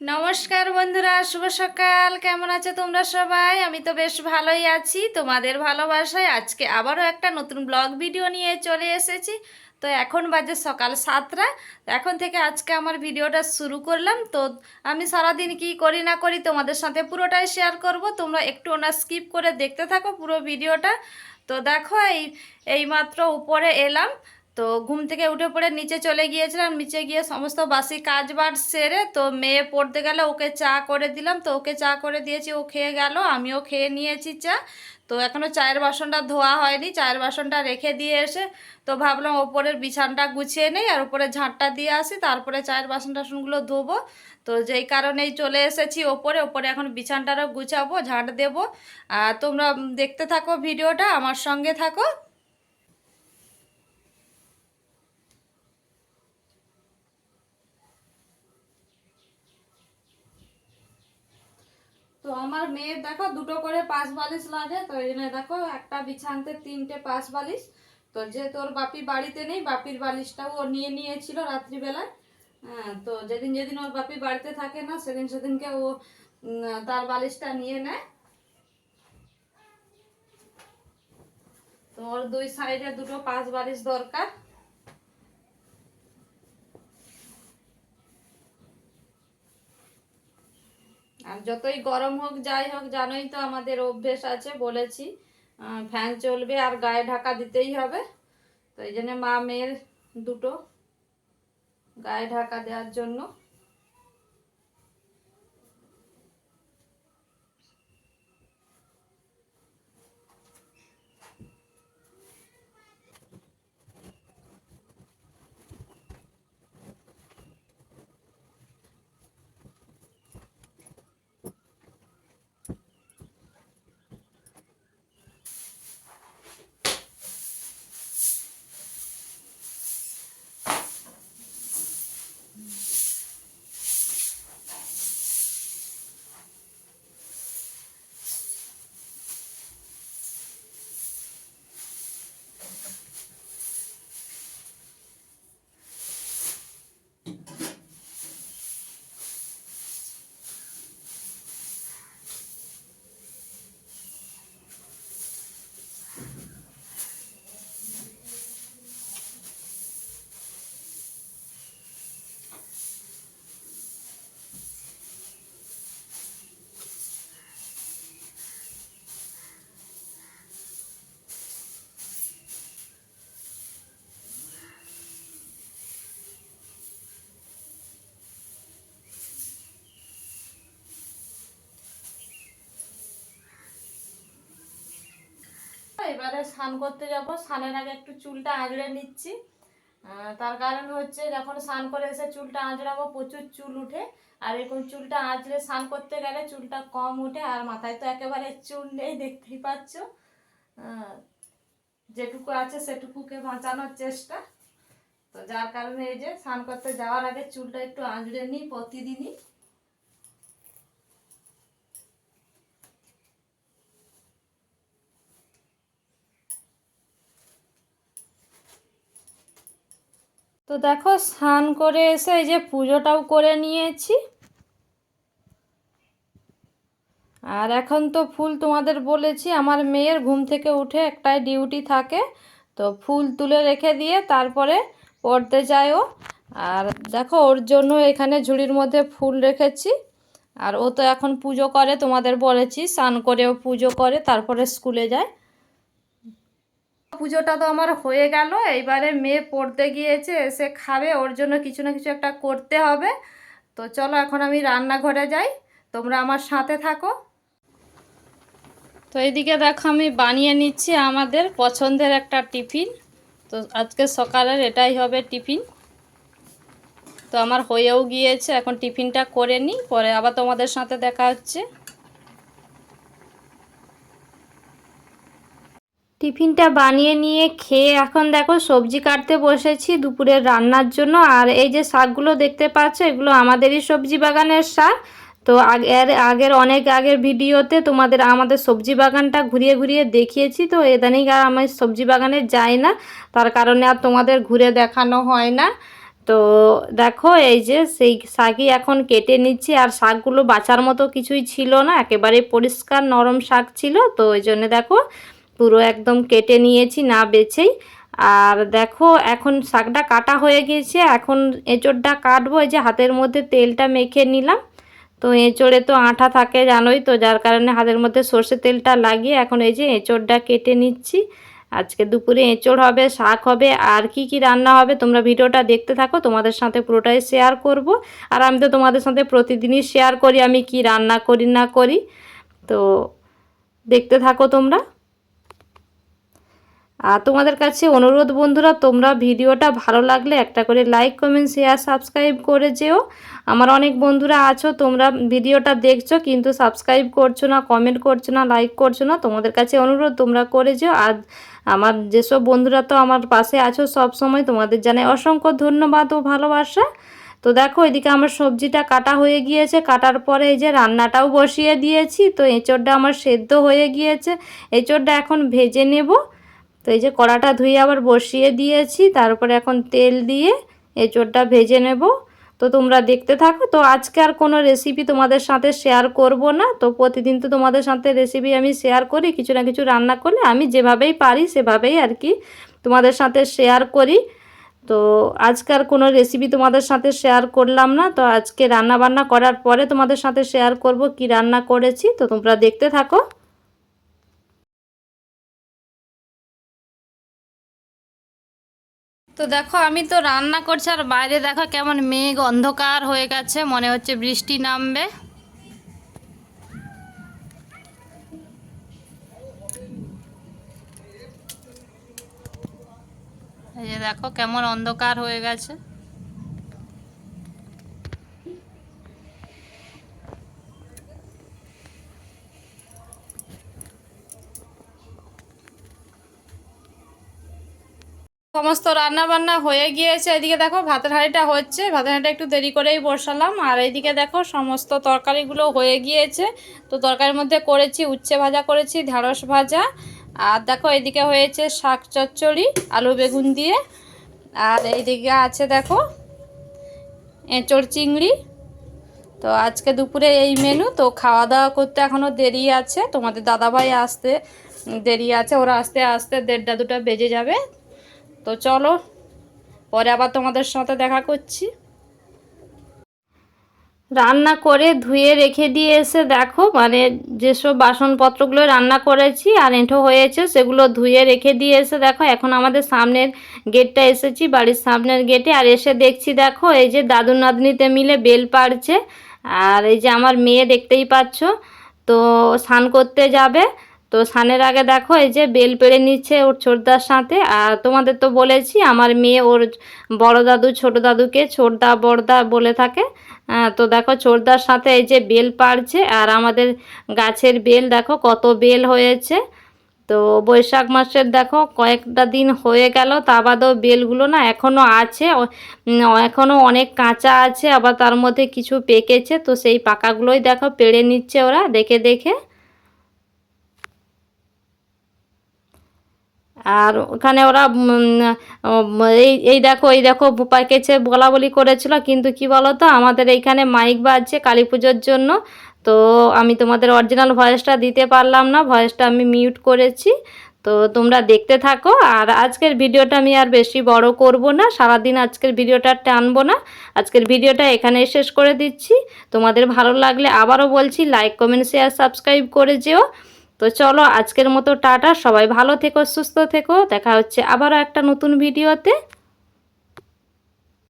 নমস্কার বন্ধুরা, শুভ সকাল। কেমন আছো তোমরা সবাই? আমি তো বেশ ভালোই আছি। তোমাদের ভালোবাসায় আজকে আবারও একটা নতুন ব্লগ ভিডিও নিয়ে চলে এসেছি। তো এখন বাজে সকাল সাতটা। এখন থেকে আজকে আমার ভিডিওটা শুরু করলাম। তো আমি সারাদিন কি করি না করি তোমাদের সাথে পুরোটাই শেয়ার করব। তোমরা একটু ওনা স্কিপ করে দেখতে থাকো পুরো ভিডিওটা। তো দেখো, এই, এইমাত্র উপরে এলাম। তো ঘুম থেকে উঠে পড়ে নিচে চলে গিয়েছিলাম, নিচে গিয়ে সমস্ত বাসি কাজ বাজ সেরে তো মেয়ে পড়তে গেলে ওকে চা করে দিলাম, তো ওকে চা করে দিয়েছি, ও খেয়ে গেল, আমিও খেয়ে নিয়েছি চা। তো এখনও চায়ের বাসনটা ধোয়া হয়নি, চায়ের বাসনটা রেখে দিয়ে এসে তো ভাবলাম ওপরের বিছানটা গুছিয়ে নেই আর উপরে ঝাঁটটা দিয়ে আসি, তারপরে চায়ের বাসন টাসনগুলো ধোবো। তো যেই কারণেই চলে এসেছি ওপরে ওপরে এখন বিছানটারও গুছাবো, ঝাঁট দেবো। আর তোমরা দেখতে থাকো ভিডিওটা, আমার সঙ্গে থাকো। তো আমার মেয়ের দেখো দুটো করে পাঁচ বালিশ লাগে, তো এই জন্য দেখো একটা বিছানতে তিনটে পাঁচ বালিশ। তো যে তোর বাপি বাড়িতে নেই, বাপির বালিশটাও ও নিয়ে নিয়েছিল রাত্রিবেলায়। হ্যাঁ তো যেদিন যেদিন ওর বাপি বাড়িতে থাকে না, সেদিন সেদিনকে ও তার বালিশটা নিয়ে নেয়। তো ওর দুই সাইডে দুটো পাঁচ বালিশ দরকার। আর যতই গরম হোক, যাই হোক, জানোই তো আমাদের অভ্যেস আছে, বলেছি। ফ্যান চলবে, আর গায়ে ঢাকা দিতেই হবে। তো এই জন্য মা, মেয়ের দুটো গায়ে ঢাকা দেওয়ার জন্য এবারে স্নান করতে যাব। স্নানের আগে একটু চুলটা আঁচড়ে নিচ্ছি। তার কারণ হচ্ছে যখন স্নান করে এসে চুলটা আঁচড়াবো, প্রচুর চুল উঠে। আর এরকম চুলটা আঁচড়ে স্নান করতে গেলে চুলটা কম উঠে আর মাথায় তো একেবারে চুল নেই, দেখতেই পাচ্ছ। যেটুকু আছে সেটুকুকে বাঁচানোর চেষ্টা। তো যার কারণে এই যে স্নান করতে যাওয়ার আগে চুলটা একটু আঁচড়ে নিই প্রতিদিনই। তো দেখো, স্নান করে এসে এই যে পুজোটাও করে নিয়েছি। আর এখন তো ফুল তোমাদের বলেছি, আমার মেয়ের ঘুম থেকে উঠে একটাই ডিউটি থাকে, তো ফুল তুলে রেখে দিয়ে তারপরে পড়তে যায় ও আর দেখো, ওর জন্য এখানে ঝুড়ির মধ্যে ফুল রেখেছি। আর ও তো এখন পুজো করে, তোমাদের বলেছি, স্নান করেও পুজো করে, তারপরে স্কুলে যায়। পুজোটা তো আমার হয়ে গেল, এইবারে মেয়ে পড়তে গিয়েছে এসে খাবে, ওর জন্য কিছু না কিছু একটা করতে হবে। তো চলো এখন আমি রান্নাঘরে যাই, তোমরা আমার সাথে থাকো। তো এইদিকে দেখো আমি বানিয়ে নিচ্ছি আমাদের পছন্দের একটা টিফিন। তো আজকে সকালের এটাই হবে টিফিন। তো আমার হয়েও গিয়েছে, এখন টিফিনটা করে নিই, পরে আবার তোমাদের সাথে দেখা হচ্ছে। টিফিনটা বানিয়ে নিয়ে খেয়ে এখন দেখো সবজি কাটতে বসেছি দুপুরের রান্নার জন্য। আর এই যে শাকগুলো দেখতে পাচ্ছ, এগুলো আমাদেরই সবজি বাগানের শাক। তো আগের আগের অনেক আগের ভিডিওতে তোমাদের আমাদের সবজি বাগানটা ঘুরিয়ে ঘুরিয়ে দেখিয়েছি। তো এদানিং আর আমি সবজি বাগানে যাই না, তার কারণে আর তোমাদের ঘুরে দেখানো হয় না। তো দেখো এই যে সেই শাকই এখন কেটে নিচ্ছি, আর শাকগুলো বাঁচার মতো কিছুই ছিল না। একেবারে পরিষ্কার নরম শাক ছিল। তো ওই জন্য দেখো পুরো একদম কেটে নিয়েছি না বেছেই। আর দেখো, এখন শাকটা কাটা হয়ে গিয়েছে। এখন এঁচড়টা কাটবো, এই যে হাতের মধ্যে তেলটা মেখে নিলাম। তো এঁচড়ে তো আঠা থাকে জানোই তো, যার কারণে হাতের মধ্যে সর্ষে তেলটা লাগিয়ে এখন এই যে এঁচড়টা কেটে নিচ্ছি। আজকে দুপুরে এঁচড় হবে, শাক হবে, আর কি কি রান্না হবে তোমরা ভিডিওটা দেখতে থাকো, তোমাদের সাথে পুরোটাই শেয়ার করব। আর আমি তো তোমাদের সাথে প্রতিদিনই শেয়ার করি, আমি কি রান্না করি না করি। তো দেখতে থাকো তোমরা। আর তোমাদের কাছে অনুরোধ বন্ধুরা, তোমরা ভিডিওটা ভালো লাগলে একটা করে লাইক কমেন্ট শেয়ার সাবস্ক্রাইব করে যেও। আমার অনেক বন্ধুরা আছো, তোমরা ভিডিওটা দেখছ কিন্তু সাবস্ক্রাইব করছ না কমেন্ট করছ না লাইক করছ না, তোমাদের কাছে অনুরোধ তোমরা করে যেও। আর আমার যেসব বন্ধুরা তো আমার পাশে আছো সব সময়, তোমাদের জানাই অসংখ্য ধন্যবাদ ও ভালোবাসা। তো দেখো, এদিকে আমার সবজিটা কাটা হয়ে গিয়েছে, কাটার পরে এই যে রান্নাটাও বসিয়ে দিয়েছি, তো এঁচড়টা আমার সেদ্ধ হয়ে গিয়েছে। এঁচড়টা এখন ভেজে নেব। তো এই যে কড়াটা ধুয়ে আবার বসিয়ে দিয়েছি, তারপরে এখন তেল দিয়ে এঁচোড়টা ভেজে নেব। তো তোমরা দেখতে থাকো, তো আজকে আর কোনো রেসিপি তোমাদের সাথে শেয়ার করব না। তো প্রতিদিন তো তোমাদের সাথে রেসিপি আমি শেয়ার করি, কিছু না কিছু রান্না করলে আমি যেভাবেই পারি সেভাবেই আর কি তোমাদের সাথে শেয়ার করি। তো আজকে আর কোনো রেসিপি তোমাদের সাথে শেয়ার করলাম না, তো আজকে রান্না বান্না করার পরে তোমাদের সাথে শেয়ার করব কি রান্না করেছি, তো তোমরা দেখতে থাকো। তো দেখো, আমি তো রান্না করছি আর বাইরে দেখো কেমন মেঘ অন্ধকার হয়ে গেছে, মনে হচ্ছে বৃষ্টি নামবে। এই যে দেখো কেমন অন্ধকার হয়ে গেছে। সমস্ত রান্না বান্না হয়ে গিয়েছে। এদিকে দেখো ভাতের হাঁড়িটা হচ্ছে। ভাতের হাঁড়িটা একটু দেরি করেই বসালাম। আর এইদিকে দেখো সমস্ত তরকারিগুলো হয়ে গিয়েছে। তো তরকারির মধ্যে করেছি উচ্ছে ভাজা, করেছি ঢ্যাঁড়স ভাজা। আর দেখো এইদিকে হয়েছে শাক চচ্চড়ি, আলু বেগুন দিয়ে। আর এইদিকে আছে দেখো এঁচড় চিংড়ি। তো আজকে দুপুরে এই মেনু তো খাওয়া দাওয়া করতে এখনও দেরি আছে। তোমাদের দাদাভাই আসতে দেরি আছে। ওরা আসতে আসতে দেড়টা, দুটা বেজে যাবে। তো চলো, পরে আবার তোমাদের সাথে দেখা করছি। রান্না করে ধুয়ে রেখে দিয়ে এসে দেখো মানে যেসব বাসনপত্রগুলো রান্না করেছি আর এঁঠো হয়েছে, সেগুলো ধুয়ে রেখে দিয়ে এসে দেখো, এখন আমাদের সামনের গেটটা এসেছি, বাড়ির সামনের গেটে, আর এসে দেখছি দেখো, এই যে দাদু নাতনিতে মিলে বেল পাড়ছে, আর এই যে আমার মেয়ে দেখতেই পাচ্ছ, তো স্নান করতে যাবে তো সানের আগে দেখো, এই যে বেল পেড়ে নিচ্ছে ওর ছোটদার সাথে। আর তোমাদের তো বলেছি, আমার মেয়ে ওর বড় দাদু, ছোট দাদুকে ছোটদা, বড়দা বলে থাকে। তো দেখো, ছোটদার সাথে এই যে বেল পাড়ছে, আর আমাদের গাছের বেল দেখো কত বেল হয়েছে। তো বৈশাখ মাসের দেখো, কয়েকটা দিন হয়ে গেল, তা বাদেও বেলগুলো না এখনও আছে। এখনও অনেক কাঁচা আছে, আবার তার মধ্যে কিছু পেকেছে, তো সেই পাকাগুলোই দেখো পেড়ে নিচ্ছে ওরা, দেখে দেখে। আর ওখানে ওরা এই এই দেখো এই দেখো পাকেছে বলা বলি করেছিল, কিন্তু কি বলো তো আমাদের এইখানে মাইক বাজছে কালী পুজোর জন্য, তো আমি তোমাদের অরিজিনাল ভয়েসটা দিতে পারলাম না ভয়েসটা আমি মিউট করেছি, তো তোমরা দেখতে থাকো, আর আজকের ভিডিওটা আমি আর বেশি বড় করব না, সারাদিন আজকের ভিডিওটা টানবো না, আজকের ভিডিওটা এখানেই শেষ করে দিচ্ছি, তোমাদের ভালো লাগলে আবারও বলছি লাইক কমেন্ট শেয়ার সাবস্ক্রাইব করে যেও তো চলো আজকের মতো টাটা, সবাই ভালো থেকো, সুস্থ থেকো, দেখা হচ্ছে আবারও একটা নতুন ভিডিওতে।